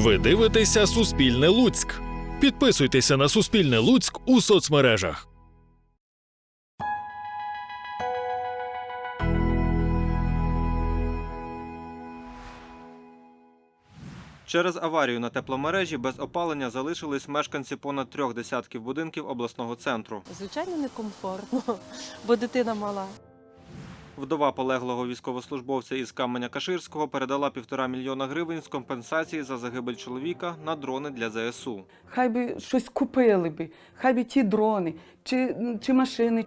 Ви дивитеся Суспільне Луцьк. Підписуйтеся на Суспільне Луцьк у соцмережах. Через аварію на тепломережі без опалення залишились мешканці понад трьох десятків будинків обласного центру. Звичайно, некомфортно, бо дитина мала. Вдова полеглого військовослужбовця із Каменя Каширського передала півтора мільйона гривень з компенсації за загибель чоловіка на дрони для ЗСУ. Хай би щось купили би, хай би ті дрони чи, чи машини.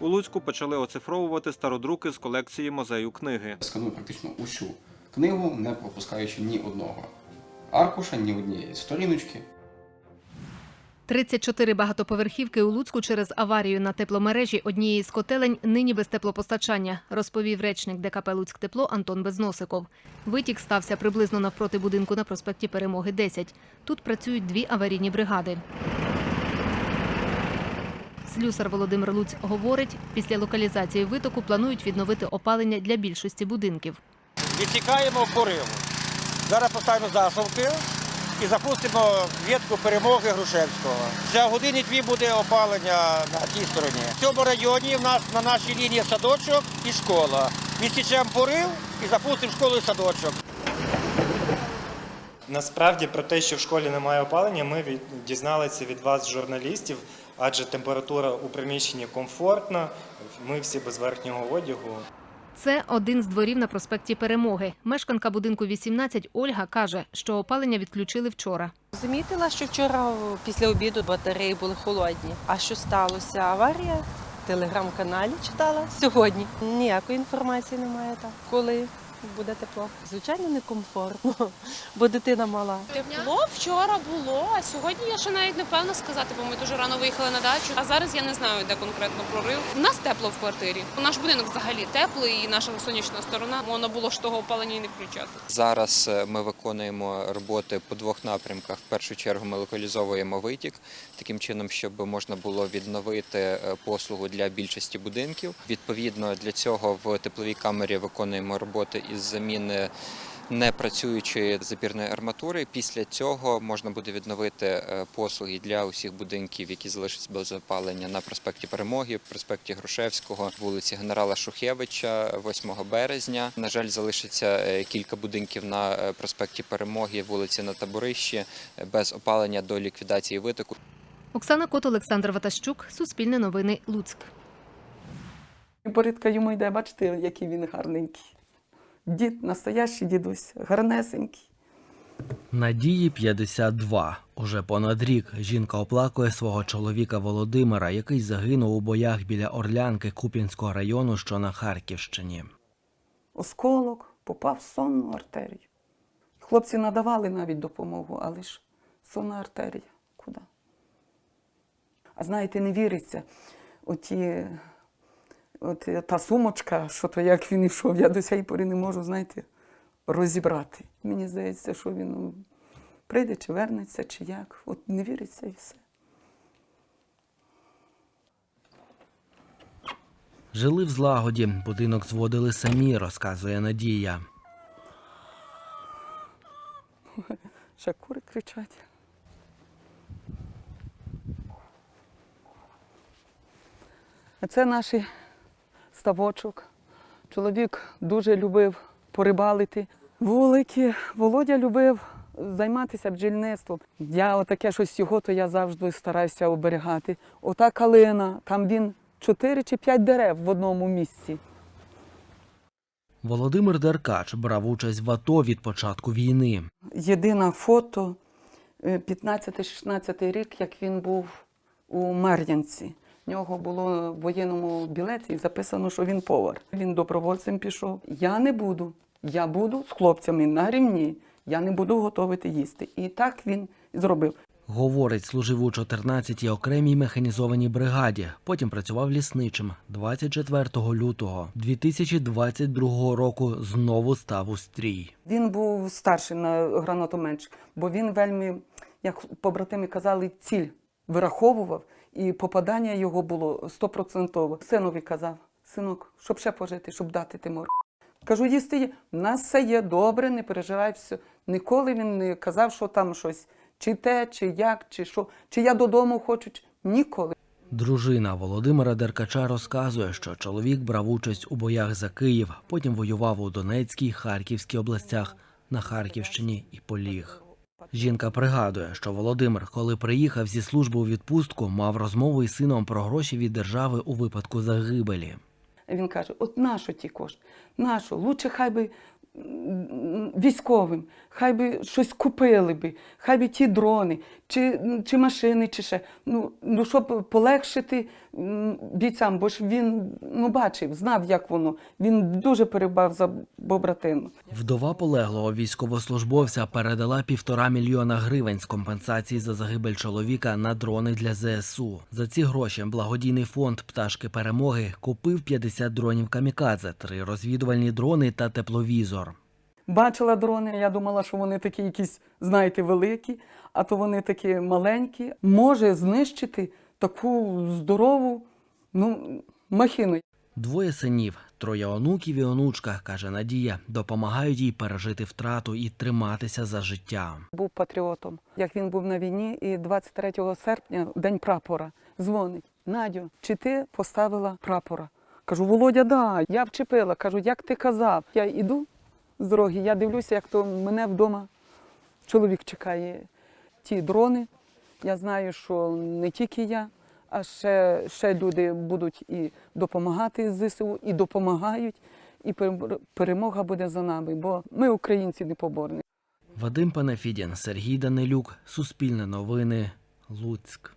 У Луцьку почали оцифровувати стародруки з колекції музею книги. сканую практично усю книгу, не пропускаючи ні одного аркуша, ні однієї сторіночки. 34 багатоповерхівки у Луцьку через аварію на тепломережі однієї з котелень нині без теплопостачання, розповів речник ДКП «Луцьктепло» Антон Безносиков. Витік стався приблизно навпроти будинку на проспекті Перемоги 10. Тут працюють дві аварійні бригади. Слюсар Володимир Луць говорить, після локалізації витоку планують відновити опалення для більшості будинків. відсікаємо пориву. Зараз поставимо засувки і запустимо ветку перемоги Грушевського. За годині дві буде опалення на тій стороні. В цьому районі в нас на нашій лінії садочок і школа. Відсічемо порив і запустимо школу і садочок. Насправді про те, що в школі немає опалення, ми дізналися від вас, журналістів, адже температура у приміщенні комфортна, ми всі без верхнього одягу. Це один з дворів на проспекті Перемоги. Мешканка будинку 18 Ольга каже, що опалення відключили вчора. Замітила, що вчора після обіду батареї були холодні. А що сталося? Аварія? В телеграм-каналі читала сьогодні. Ніякої інформації немає там. Коли буде тепло? Звичайно, некомфортно, бо дитина мала. Тепло вчора було, а сьогодні я ще навіть не впевнена сказати, бо ми дуже рано виїхали на дачу. А зараз я не знаю, де конкретно прорив. У нас тепло в квартирі. Наш будинок взагалі теплий, і наша сонячна сторона. Можна було ж того опалення і не включати. Зараз е, ми виконуємо роботи по двох напрямках. В першу чергу ми локалізовуємо витік таким чином, щоб можна було відновити е, послугу для більшості будинків. Відповідно, для цього в тепловій камері виконуємо роботи із заміни. Непрацюючої запірної арматури після цього можна буде відновити е, послуги для усіх будинків, які залишаться без опалення на проспекті Перемоги, проспекті Грушевського, вулиці Генерала Шухевича, 8 березня. На жаль, залишиться е, кілька будинків на е, проспекті Перемоги, вулиці на Таборищі без опалення до ліквідації витоку. Оксана Кот, Олександр Ватащук, Суспільне новини, Луцьк. І йому йде, бачите, який він гарненький. Дід, настоящий дідусь, гарнесенький. Надії 52. Уже понад рік жінка оплакує свого чоловіка Володимира, який загинув у боях біля Орлянки Куп'янського району, що на Харківщині. Осколок попав в сонну артерію. Хлопці надавали навіть допомогу, але ж сонна артерія. Куди? А знаєте, не віриться. Оті, от та сумочка, що то як він йшов, я до цієї пори не можу, знаєте, розібрати. Мені здається, що він ну, прийде чи вернеться, чи як. От не віриться і все. Жили в злагоді, будинок зводили самі, розказує Надія. Ще кури кричать. А це наш ставочок. Чоловік дуже любив порибалити. Вулики. Володя любив займатися бджільництвом. Я отаке щось його, то я завжди стараюся оберігати. Ота калина, там він чотири чи п'ять дерев в одному місці. Володимир Деркач брав участь в АТО від початку війни. Єдине фото е, 15-16 рік, як він був у Мар'янці. В нього було в воєнному білеті записано, що він повар. Він добровольцем пішов. Я не буду. Я буду з хлопцями на рівні. Я не буду готувати їсти. І так він зробив. Говорить, служив у 14-й окремій механізованій бригаді. Потім працював лісничим. 24 лютого 2022 року знову став у стрій. Він був старший на гранатометчик, бо він вельми, як побратими казали, ціль вираховував, і попадання його було стопроцентове. Синові казав, синок, щоб ще пожити, щоб дати Тимур. Кажу, їсти є. У нас все є добре, не переживай все. Ніколи він не казав, що там щось, чи те, чи як, чи що, чи я додому хочу. Чи... Ніколи. Дружина Володимира Деркача розказує, що чоловік брав участь у боях за Київ, потім воював у Донецькій, Харківській областях, на Харківщині і поліг. Жінка пригадує, що Володимир, коли приїхав зі служби у відпустку, мав розмову із сином про гроші від держави у випадку загибелі. Він каже: от нащо ті кошти? Нащо? Лучше хай би військовим, хай би щось купили би, хай би ті дрони, чи, чи машини, чи ще. Ну, ну щоб полегшити бійцям, бо ж він ну, бачив, знав, як воно. Він дуже перебав за побратину. Вдова полеглого військовослужбовця передала півтора мільйона гривень з компенсації за загибель чоловіка на дрони для ЗСУ. За ці гроші благодійний фонд Пташки перемоги купив 50 дронів камікадзе, три розвідувальні дрони та тепловізор. Бачила дрони, я думала, що вони такі якісь, знаєте, великі, а то вони такі маленькі. Може знищити таку здорову ну, махіну. Двоє синів, троє онуків і онучка, каже Надія, допомагають їй пережити втрату і триматися за життя. Був патріотом. Як він був на війні, і 23 серпня, день прапора, дзвонить. Надю, чи ти поставила прапора? Кажу, Володя, да, я вчепила. Кажу, як ти казав? Я йду з дороги, я дивлюся, як то мене вдома чоловік чекає. Ті дрони. Я знаю, що не тільки я, а ще, ще люди будуть і допомагати ЗСУ, і допомагають, і перемога буде за нами, бо ми, українці, непоборні. Вадим Панафідін, Сергій Данилюк, Суспільне новини, Луцьк.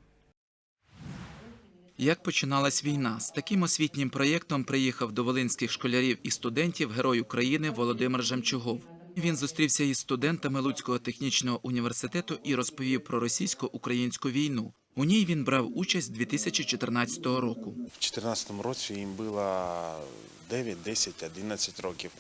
Як починалась війна? З таким освітнім проєктом приїхав до волинських школярів і студентів герой України Володимир Жемчугов. Він зустрівся із студентами Луцького технічного університету і розповів про російсько-українську війну. У ній він брав участь 2014 року. В 2014 році їм було 9, 10, 11 років.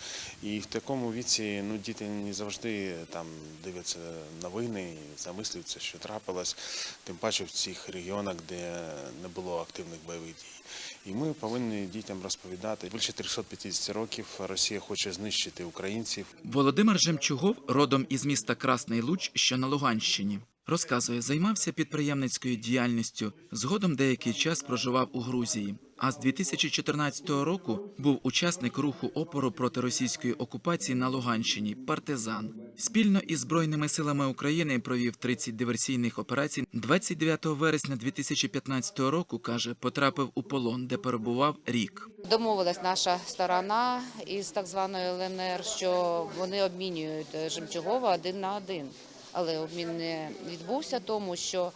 І в такому віці ну, діти не завжди там дивляться новини, замислюються, що трапилось, тим паче в цих регіонах, де не було активних бойових дій. І ми повинні дітям розповідати. Більше 350 років Росія хоче знищити українців. Володимир Жемчугов родом із міста Красний Луч, що на Луганщині. Розказує, займався підприємницькою діяльністю. Згодом деякий час проживав у Грузії. А з 2014 року був учасник руху опору проти російської окупації на Луганщині Партизан. Спільно із збройними силами України провів 30 диверсійних операцій. 29 вересня 2015 року каже, потрапив у полон, де перебував рік. Домовилась наша сторона із так званої ЛНР, що вони обмінюють Жемчугова один на один. Але обмін не відбувся, тому що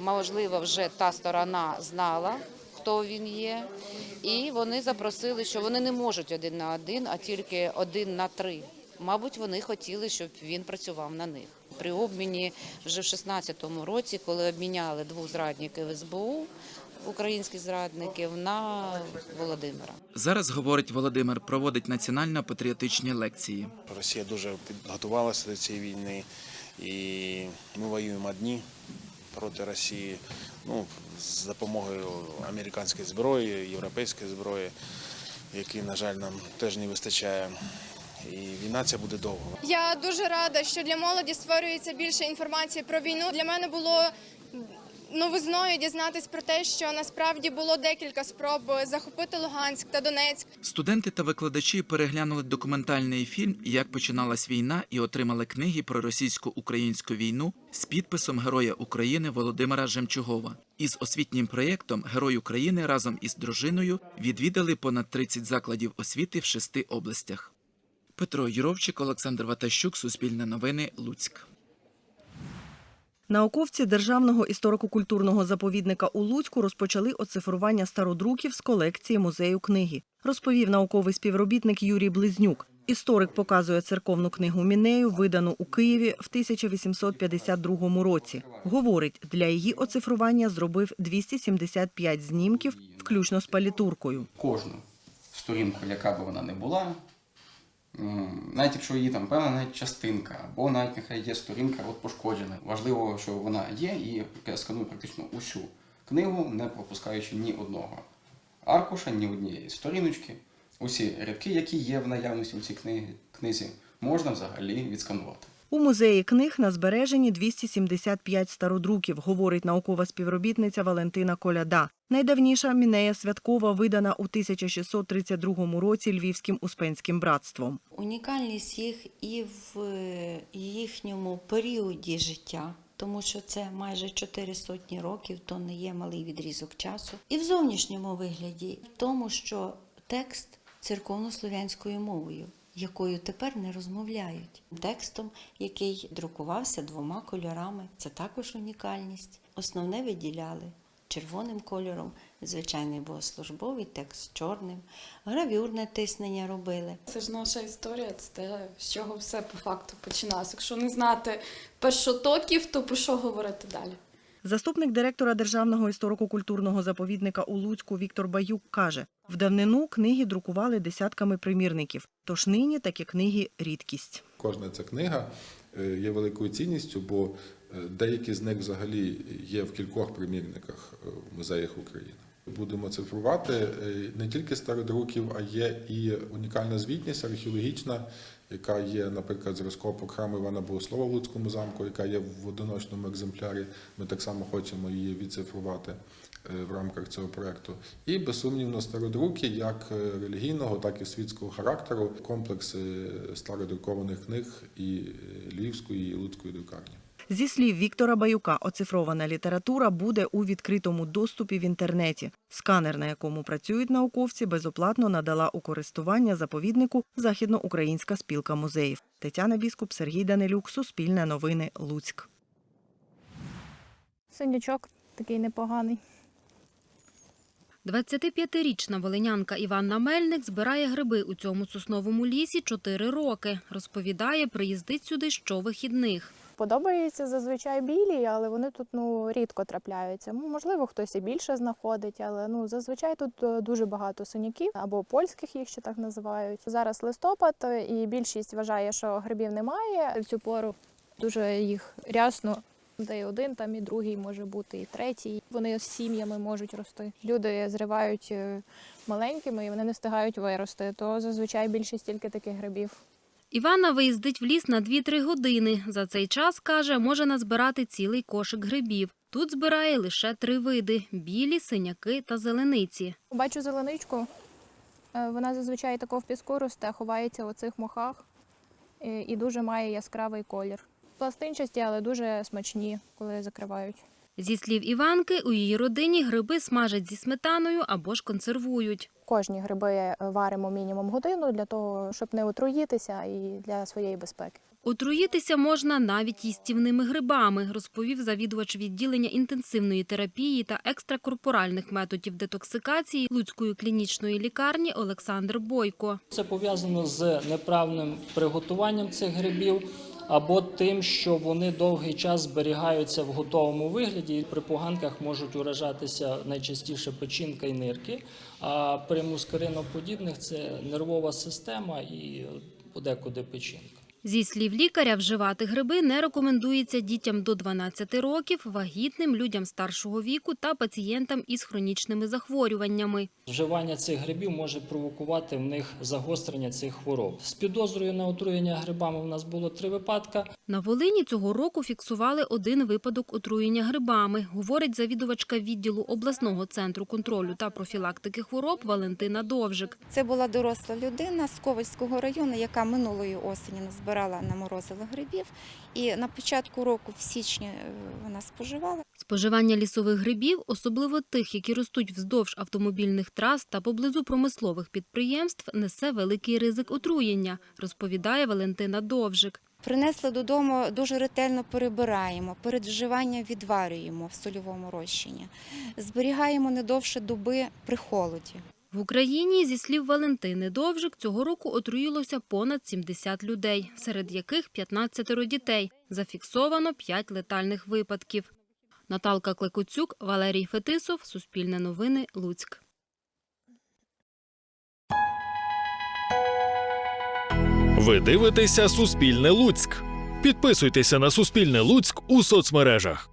можливо вже та сторона знала, хто він є, і вони запросили, що вони не можуть один на один, а тільки один на три. Мабуть, вони хотіли, щоб він працював на них. При обміні вже в 16-му році, коли обміняли двох зрадників СБУ, українських зрадників, на Володимира. Зараз говорить Володимир, проводить національно-патріотичні лекції. Росія дуже підготувалася до цієї війни, і ми воюємо одні проти Росії. Ну, з допомогою американської зброї, європейської зброї, які, на жаль, нам теж не вистачає. І війна ця буде довго. Я дуже рада, що для молоді створюється більше інформації про війну. Для мене було новизною дізнатись про те, що насправді було декілька спроб захопити Луганськ та Донецьк. Студенти та викладачі переглянули документальний фільм Як починалась війна і отримали книги про російсько-українську війну з підписом Героя України Володимира Жемчугова. Із освітнім проєктом Герой України разом із дружиною відвідали понад 30 закладів освіти в шести областях. Петро Юровчик, Олександр Ватащук, Суспільне новини, Луцьк. Науковці Державного історико-культурного заповідника у Луцьку розпочали оцифрування стародруків з колекції музею книги, розповів науковий співробітник Юрій Близнюк. Історик показує церковну книгу Мінею, видану у Києві в 1852 році. Говорить, для її оцифрування зробив 275 знімків, включно з палітуркою. Кожну сторінку, яка би вона не була, навіть якщо її там певна навіть частинка, або навіть нехай є сторінка от пошкоджена. Важливо, що вона є, і я сканую практично усю книгу, не пропускаючи ні одного аркуша, ні однієї сторіночки. Усі рядки, які є в наявності у цій книзі, можна взагалі відсканувати. У музеї книг на збереженні 275 стародруків, говорить наукова співробітниця Валентина Коляда. Найдавніша Мінея Святкова видана у 1632 році Львівським Успенським братством. Унікальність їх і в їхньому періоді життя, тому що це майже чотири сотні років, то не є малий відрізок часу. І в зовнішньому вигляді, в тому, що текст церковнослов'янською мовою. Якою тепер не розмовляють текстом, який друкувався двома кольорами, це також унікальність. Основне виділяли червоним кольором, звичайний богослужбовий текст чорним, гравюрне тиснення робили. Це ж наша історія, це те, з чого все по факту починалося. Якщо не знати першотоків, то про що говорити далі? Заступник директора Державного історико-культурного заповідника у Луцьку Віктор Баюк каже, в давнину книги друкували десятками примірників, тож нині такі книги – рідкість. Кожна ця книга е, є великою цінністю, бо е, деякі з них взагалі є в кількох примірниках е, в музеях України. Будемо цифрувати не тільки стародруків, а є і унікальна звітність археологічна, яка є, наприклад, зразкова храму Івана Богослова в Луцькому замку, яка є в одиночному екземплярі. Ми так само хочемо її відцифрувати е, в рамках цього проекту. І безсумнівно стародруки, як е, релігійного, так і світського характеру, комплекс е, стародрукованих книг і Львівської, і Луцької друкарні. Зі слів Віктора Баюка, оцифрована література буде у відкритому доступі в інтернеті. Сканер, на якому працюють науковці, безоплатно надала у користування заповіднику Західноукраїнська спілка музеїв. Тетяна Біскуп, Сергій Данилюк, Суспільне новини, Луцьк. Синячок такий непоганий. 25-річна волинянка Іванна Мельник збирає гриби у цьому сосновому лісі 4 роки. Розповідає, приїздить сюди щовихідних. Подобаються зазвичай білі, але вони тут ну рідко трапляються. Ну, можливо, хтось і більше знаходить, але ну зазвичай тут е, дуже багато синяків або польських їх ще так називають. Зараз листопад, і більшість вважає, що грибів немає. В цю пору дуже їх рясно. Де і один, там і другий може бути, і третій. Вони з сім'ями можуть рости. Люди зривають е, маленькими і вони не встигають вирости. То зазвичай більшість тільки таких грибів. Іванна виїздить в ліс на 2-3 години. За цей час, каже, може назбирати цілий кошик грибів. Тут збирає лише три види – білі, синяки та зелениці. Бачу зеленичку. Е, Вона зазвичай тако в піску росте, ховається у цих мохах е, і дуже має яскравий колір. Пластинчасті, але дуже смачні, коли закривають. Зі слів Іванки, у її родині гриби смажать зі сметаною або ж консервують. Кожні гриби е, варимо мінімум годину для того, щоб не отруїтися і для своєї безпеки. Отруїтися можна навіть їстівними грибами, розповів завідувач відділення інтенсивної терапії та екстракорпоральних методів детоксикації Луцької клінічної лікарні Олександр Бойко. Це пов'язано з неправильним приготуванням цих грибів або тим, що вони довгий час зберігаються в готовому вигляді. І При поганках можуть уражатися найчастіше печінка і нирки. А при мускариноподібних це нервова система і подекуди печінка. Зі слів лікаря, вживати гриби не рекомендується дітям до 12 років, вагітним, людям старшого віку та пацієнтам із хронічними захворюваннями. Вживання цих грибів може провокувати в них загострення цих хвороб. З підозрою на отруєння грибами в нас було три випадки. На Волині цього року фіксували один випадок отруєння грибами, говорить завідувачка відділу обласного центру контролю та профілактики хвороб Валентина Довжик. Це була доросла людина з Ковальського району, яка минулої осені назбирала наморозила грибів. І на початку року, в січні, е, вона споживала. Споживання лісових грибів, особливо тих, які ростуть вздовж автомобільних трас та поблизу промислових підприємств, несе великий ризик отруєння, розповідає Валентина Довжик. Принесли додому, дуже ретельно перебираємо, перед вживанням відварюємо в сольовому розчині. Зберігаємо не довше доби при холоді. В Україні, зі слів Валентини Довжик, цього року отруїлося понад 70 людей, серед яких 15 дітей. Зафіксовано 5 летальних випадків. Наталка Клекуцюк, Валерій Фетисов, Суспільне новини, Луцьк. Ви дивитеся Суспільне Луцьк. Підписуйтеся на Суспільне Луцьк у соцмережах.